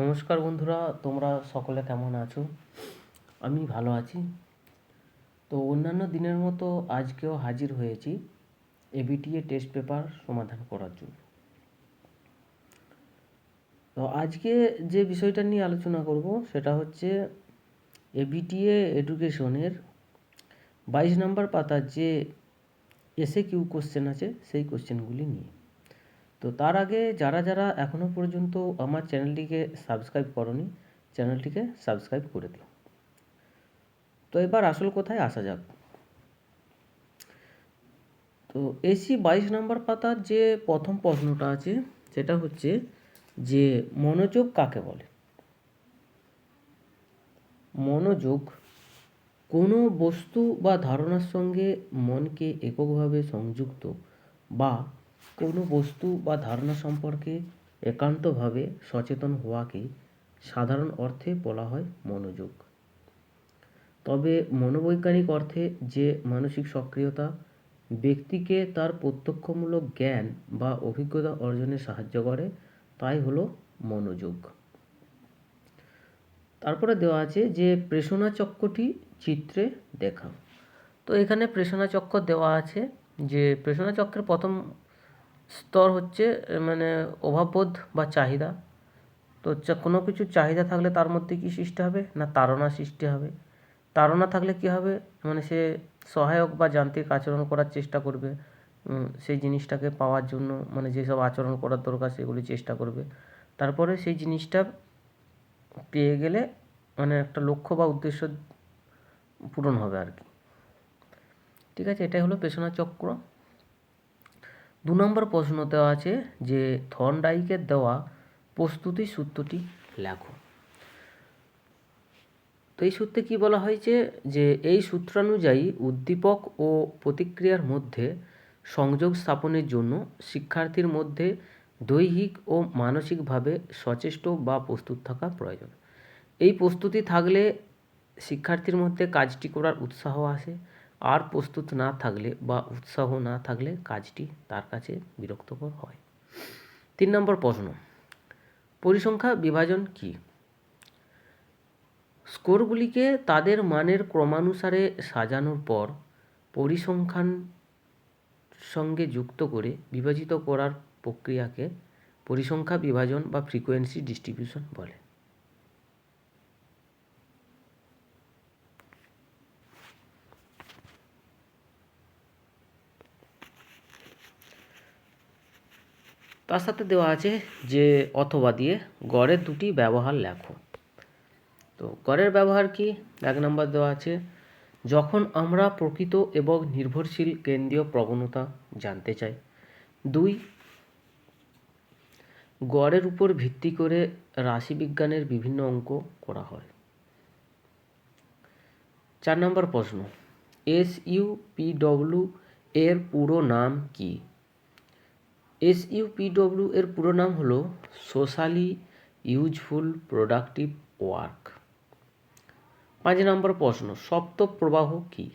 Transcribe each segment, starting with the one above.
নমস্কার বন্ধুরা, তোমরা সকলে কেমন আছো? আমি ভালো আছি। তো অন্যান্য দিনের মতো আজকেও হাজির হয়েছি এবিটিএ টেস্ট পেপার সমাধান করার জন্য। তো আজকে যে বিষয়টা নিয়ে আলোচনা করব, সেটা হচ্ছে এবিটিএ এডুকেশনের বাইশ নম্বর পাতার যে এসে কিউ কোশ্চেন আছে, সেই কোশ্চেনগুলি নিয়ে। তো তার আগে যারা যারা এখনও পর্যন্ত আমার চ্যানেলটিকে সাবস্ক্রাইব করনি, চ্যানেলটিকে সাবস্ক্রাইব করে দিও। তো এবার আসল কথায় আসা যাক। তো এসি বাইশ নম্বর পাতার যে প্রথম প্রশ্নটা আছে, সেটা হচ্ছে যে মনোযোগ কাকে বলে? মনোযোগ কোনো বস্তু বা ধারণার সঙ্গে মনকে এককভাবে সংযুক্ত বা কোনো বস্তু বা ধারণা সম্পর্কে একান্তভাবে সচেতন হওয়াকে সাধারণ অর্থে বলা হয় মনোযোগ। তবে মনোবৈজ্ঞানিক অর্থে যে মানসিক সক্রিয়তা ব্যক্তিকে তার প্রত্যক্ষমূলক জ্ঞান বা অভিজ্ঞতা অর্জনে সাহায্য করে, তাই হলো মনোযোগ। তারপরে দেওয়া আছে যে প্রেষণা চক্রটি চিত্রে দেখা। তো এখানে প্রেষণা চক্র দেওয়া আছে যে প্রেষণা চক্রের প্রথম স্তর হচ্ছে মানে অভাববোধ বা চাহিদা। তো কোনো কিছু চাহিদা থাকলে তার মধ্যে কি সৃষ্টি হবে? না তাড়না সৃষ্টি হবে? তাড়না থাকলে কি হবে? মানে সে সহায়ক বা যান্ত্রিক আচরণ করার চেষ্টা করবে সেই জিনিসটাকে পাওয়ার জন্য মানে যেসব আচরণ করার দরকার সেগুলি চেষ্টা করবে। তারপরে সেই জিনিসটা পেয়ে গেলে মানে একটা লক্ষ্য বা উদ্দেশ্য পূরণ হবে আর কি। ঠিক আছে, এটাই হলো পেছনা চক্র। দু নম্বর প্রশ্ন দেওয়া আছে যে থর্নডাইকের দেওয়া প্রস্তুতি সূত্রটি লেখো। তো এই সূত্রে কী বলা হয়েছে যে এই সূত্রানুযায়ী উদ্দীপক ও প্রতিক্রিয়ার মধ্যে সংযোগ স্থাপনের জন্য শিক্ষার্থীর মধ্যে দৈহিক ও মানসিকভাবে সচেষ্ট বা প্রস্তুত থাকা প্রয়োজন। এই প্রস্তুতি থাকলে শিক্ষার্থীর মধ্যে কাজটি করার উৎসাহ আসে আর প্রস্তুত না থাকলে বা উৎসাহ না থাকলে কাজটি তার কাছে বিরক্তকর হয়। তিন নম্বর প্রশ্ন, পরিসংখ্যা বিভাজন কী? স্কোরগুলিকে তাদের মানের ক্রমানুসারে সাজানোর পর পরিসংখ্যান সঙ্গে যুক্ত করে বিভাজিত করার প্রক্রিয়াকে পরিসংখ্যা বিভাজন বা ফ্রিকোয়েন্সি ডিস্ট্রিবিউশন বলে। তার সাথে দেওয়া আছে যে অথবা দিয়ে গড়ের দুটি ব্যবহার লেখো। তো গড়ের ব্যবহার কি? এক নম্বর দেওয়া আছে, যখন আমরা প্রকৃত এবং নির্ভরশীল কেন্দ্রীয় প্রবণতা জানতে চাই। দুই, গড়ের উপর ভিত্তি করে রাশিবিজ্ঞানের বিভিন্ন অঙ্ক করা হয়। চার নম্বর প্রশ্ন, এস ইউ পি ডব্লিউ এর পুরো নাম কি? এস ইউ পি ডব্লিউ এর পুরো নাম হলো সোশ্যালি ইউজফুল প্রোডাক্টিভ ওয়ার্ক পাঁচ নম্বর প্রশ্ন সপ্ত প্রবাহ কি?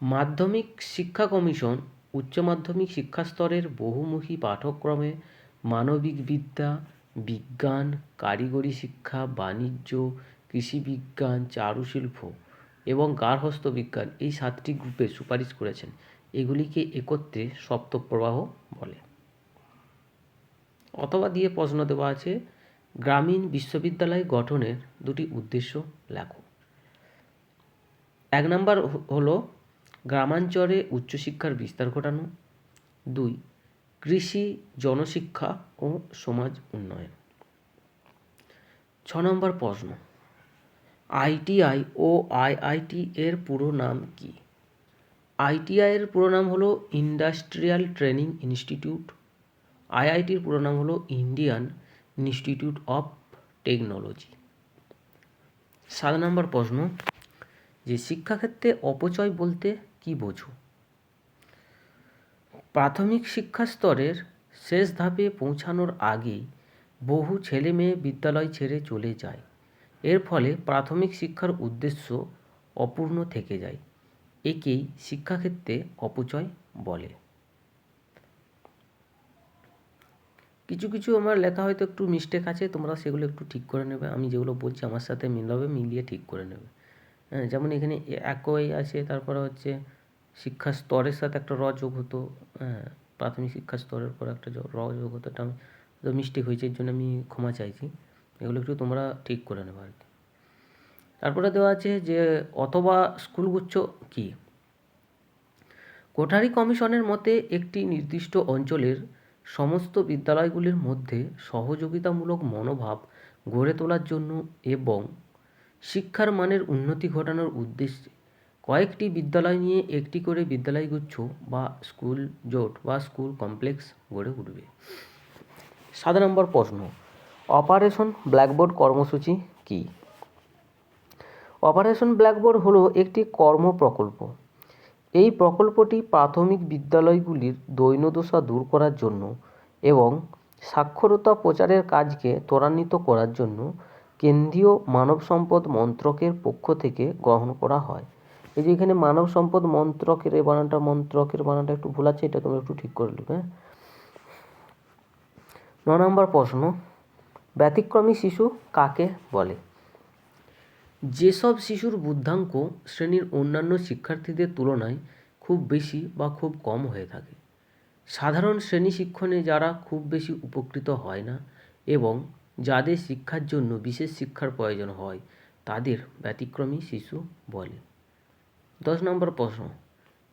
মাধ্যমিক শিক্ষা কমিশন উচ্চ মাধ্যমিক শিক্ষা স্তরের বহুমুখী পাঠ্যক্রমে মানবিক বিদ্যা, বিজ্ঞান, কারিগরি শিক্ষা, বাণিজ্য কৃষিবিজ্ঞান চারুশিল্প এবং গার্হস্থ বিজ্ঞান এই সাতটি গ্রুপে সুপারিশ করেছেন। এগুলিকে একত্রে সপ্তপ্রবাহ বলে। অথবা দিয়ে প্রশ্ন দেওয়া আছে, গ্রামীণ বিশ্ববিদ্যালয় গঠনের দুটি উদ্দেশ্য লেখো। এক নম্বর হলো গ্রামাঞ্চলে উচ্চশিক্ষার বিস্তার ঘটানো। দুই, কৃষি, জনশিক্ষা ও সমাজ উন্নয়ন। ছ নম্বর প্রশ্ন, আইটিআই ও আইআইটি এর পুরো নাম কি? আইটিআই এর পুরো নাম হলো ইন্ডাস্ট্রিয়াল ট্রেনিং ইনস্টিটিউট আইআইটির পুরো নাম হলো ইন্ডিয়ান ইনস্টিটিউট অফ টেকনোলজি সাত নম্বর প্রশ্ন, যে শিক্ষাক্ষেত্রে অপচয় বলতে কি বোঝো? প্রাথমিক শিক্ষা স্তরের শেষ ধাপে পৌঁছানোর আগেই বহু ছেলে মেয়ে বিদ্যালয় ছেড়ে চলে যায়। এর ফলে প্রাথমিক শিক্ষার উদ্দেশ্য অপূর্ণ থেকে যায়। একেই শিক্ষাক্ষেত্রে অপচয় বলে। কিছু কিছু আমার লেখা হয়তো একটু মিস্টেক আছে, তোমরা সেগুলো একটু ঠিক করে নেবে। আমি যেগুলো বলছি আমার সাথে মিলাবে, মিলিয়ে ঠিক করে নেবে। হ্যাঁ যেমন এখানে একই আছে, তারপরে হচ্ছে শিক্ষা স্তরের সাথে একটা র যোগ হতো। হ্যাঁ প্রাথমিক শিক্ষা স্তরের পর একটা র যোগ হতো। এটা আমি মিস্টেক হয়েছে, এর জন্য আমি ক্ষমা চাইছি। এগুলো একটু তোমরা ঠিক করে নেবে আর কি। তারপরে দেওয়া আছে যে অথবা স্কুলগুচ্ছ কী? কোঠারি কমিশনের মতে একটি নির্দিষ্ট অঞ্চলের সমস্ত বিদ্যালয়গুলির মধ্যে সহযোগিতামূলক মনোভাব গড়ে তোলার জন্য এবং শিক্ষার মানের উন্নতি ঘটানোর উদ্দেশ্যে কয়েকটি বিদ্যালয় নিয়ে একটি করে বিদ্যালয়গুচ্ছ বা স্কুল জোট বা স্কুল কমপ্লেক্স গড়ে উঠবে। সাত নম্বর প্রশ্ন, অপারেশন ব্ল্যাকবোর্ড কর্মসূচি কী? অপারেশন ব্ল্যাকবোর্ড হলো একটি কর্ম প্রকল্প এই প্রকল্পটি প্রাথমিক বিদ্যালয়গুলির দৈন্যদশা দূর করার জন্য এবং সাক্ষরতা প্রচারের কাজকে ত্বরান্বিত করার জন্য কেন্দ্রীয় মানব সম্পদ মন্ত্রকের পক্ষ থেকে গ্রহণ করা হয়। এই যে এখানে মানব সম্পদ মন্ত্রকের এই বানানটা, মন্ত্রকের বানানটা একটু ভুল আছে, এটা তোমরা একটু ঠিক করে নেবে হ্যাঁ? ন নম্বর প্রশ্ন, ব্যতিক্রমী শিশু কাকে বলে? যেসব শিশুর বুদ্ধাঙ্ক শ্রেণির অন্যান্য শিক্ষার্থীদের তুলনায় খুব বেশি বা খুব কম হয়ে থাকে। সাধারণ শ্রেণি শিক্ষণে যারা খুব বেশি উপকৃত হয় না এবং যাদের শিক্ষার জন্য বিশেষ শিক্ষার প্রয়োজন হয়, তাদের ব্যতিক্রমী শিশু বলে। দশ নম্বর প্রশ্ন,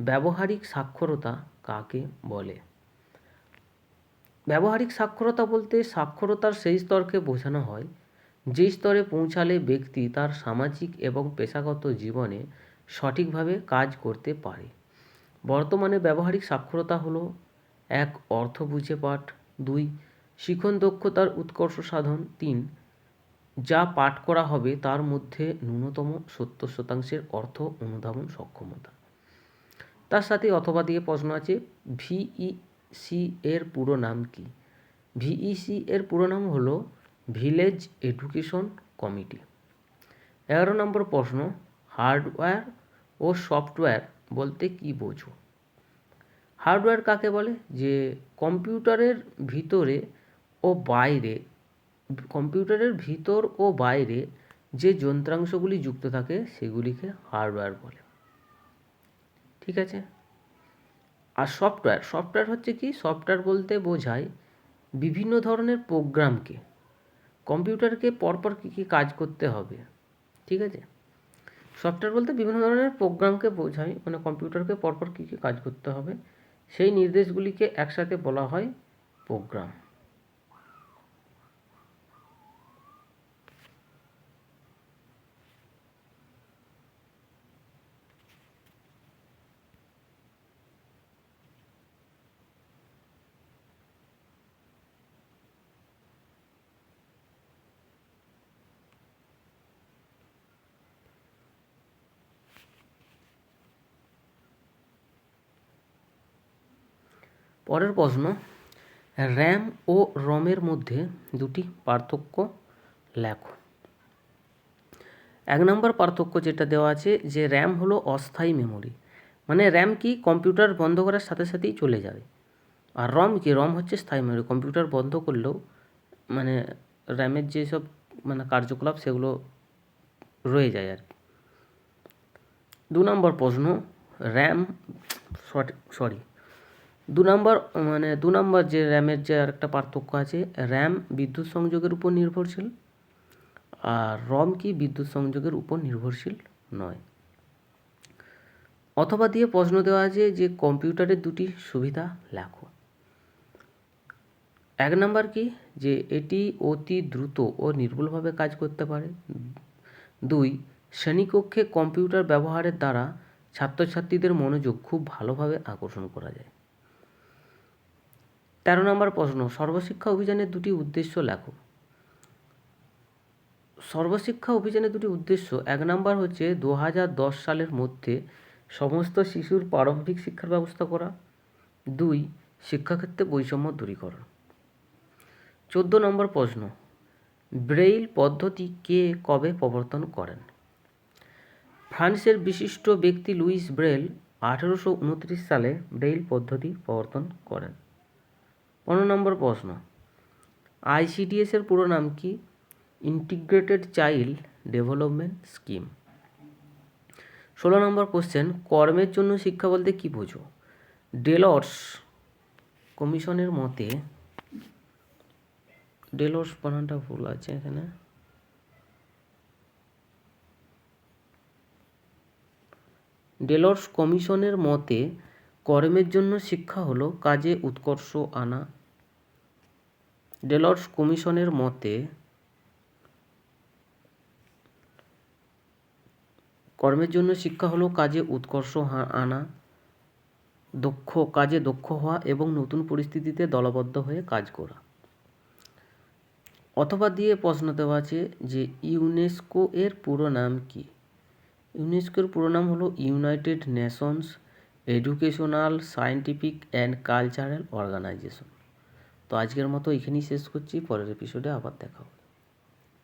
ব্যবহারিক সাক্ষরতা কাকে বলে? ব্যবহারিক সাক্ষরতা বলতে সাক্ষরতার সেই স্তরকে বোঝানো হয় যে স্তরে পৌঁছালে ব্যক্তি তার সামাজিক এবং পেশাগত জীবনে সঠিকভাবে কাজ করতে পারে। বর্তমানে ব্যবহারিক সাক্ষরতা হলো, এক, অর্থ বুঝে পাঠ, দুই, শিখন দক্ষতার উৎকর্ষ সাধন, তিন, যা পাঠ করা হবে তার মধ্যে ন্যূনতম সত্তর শতাংশের অর্থ অনুধাবন সক্ষমতা। তার সাথে অথবা দিয়ে প্রশ্ন আছে, ভিইসি এর পুরো নাম কি? ভিইসি এর পুরো নাম হলো ভিলেজ এডুকেশন কমিটি। এগারো নম্বর প্রশ্ন, হার্ডওয়্যার ও সফটওয়্যার বলতে কি বোঝো? হার্ডওয়্যার কাকে বলে? যে কম্পিউটারের ভিতরে ও বাইরে, কম্পিউটারের ভিতর ও বাইরে যে যন্ত্রাংশগুলি যুক্ত থাকে সেগুলিকে হার্ডওয়্যার বলে। ঠিক আছে? আর সফটওয়্যার সফটওয়্যার হচ্ছে কি? সফটওয়্যার বলতে বোঝায় বিভিন্ন ধরনের প্রোগ্রামকে। কম্পিউটারকে পরপর কী কী কাজ করতে হবে, ঠিক আছে? সফটওয়্যার বলতে বিভিন্ন ধরনের প্রোগ্রামকে বোঝায় মানে কম্পিউটারকে পরপর কী কী কাজ করতে হবে, সেই নির্দেশগুলিকে একসাথে বলা হয় প্রোগ্রাম। পরের প্রশ্ন, র্যাম ও রমের মধ্যে দুটি পার্থক্য লেখো। এক নম্বর পার্থক্য যেটা দেওয়া আছে যে র্যাম হলো অস্থায়ী মেমোরি মানে র্যাম কি কম্পিউটার বন্ধ করার সাথে সাথেই চলে যাবে। আর রম কি, রম হচ্ছে স্থায়ী মেমোরি, কম্পিউটার বন্ধ করলেও মানে র্যামের যেসব মানে কার্যকলাপ সেগুলো রয়ে যায় আর কি। দু নম্বর প্রশ্ন, র্যাম সরি দু নম্বর মানে দু নম্বর যে র্যামের যে আরেকটা পার্থক্য আছে, র্যাম বিদ্যুৎ সংযোগের উপর নির্ভরশীল আর রম কি বিদ্যুৎ সংযোগের উপর নির্ভরশীল নয়। অথবা দিয়ে প্রশ্ন দেওয়া আছে যে কম্পিউটারের দুটি সুবিধা লেখো। এক নম্বর কি? যে এটি অতি দ্রুত ও নির্ভুলভাবে কাজ করতে পারে। দুই, শ্রেণীকক্ষে কম্পিউটার ব্যবহারের দ্বারা ছাত্রছাত্রীদের মনোযোগ খুব ভালোভাবে আকর্ষণ করা যায়। তেরো নম্বর প্রশ্ন, সর্বশিক্ষা অভিযানের দুটি উদ্দেশ্য লেখো। সর্বশিক্ষা অভিযানের দুটি উদ্দেশ্য, এক নম্বর হচ্ছে দু হাজার দশ সালের মধ্যে সমস্ত শিশুর প্রারম্ভিক শিক্ষার ব্যবস্থা করা। দুই, শিক্ষাক্ষেত্রে বৈষম্য দূরীকরণ। চোদ্দ নম্বর প্রশ্ন, ব্রেইল পদ্ধতি কে কবে প্রবর্তন করেন? ফ্রান্সের বিশিষ্ট ব্যক্তি লুইস ব্রেল আঠেরোশো উনত্রিশ সালে ব্রেইল পদ্ধতি প্রবর্তন করেন। পনেরো নম্বর প্রশ্ন। আইসিডিএস এর পুরো নাম কি? ইন্টিগ্রেটেড চাইল্ড ডেভেলপমেন্ট স্কিম ষোলো নম্বর কোশ্চেন কর্মের জন্য শিক্ষা বলতে কি বোঝো? ডেলর্স কমিশনের মতে ডেলর্স বানানটা ভুল আছে এখানে। ডেলর্স কমিশনের মতে কর্মের জন্য শিক্ষা হলো কাজে উৎকর্ষ আনা। ডেলর্স কমিশনের মতে, কর্মের জন্য শিক্ষা হলো কাজে উৎকর্ষ আনা। দক্ষ, কাজে দক্ষ হওয়া এবং নতুন পরিস্থিতিতে দলবদ্ধ হয়ে কাজ করা। অথবা দিয়ে প্রশ্ন দেওয়া আছে যে ইউনেস্কো এর পুরো নাম কি? ইউনেস্কোর পুরো নাম হলো United Nations Educational Scientific and Cultural Organization তো আজকের মতো এখানেই শেষ করছি, পরের এপিসোডে আবার দেখা হবে।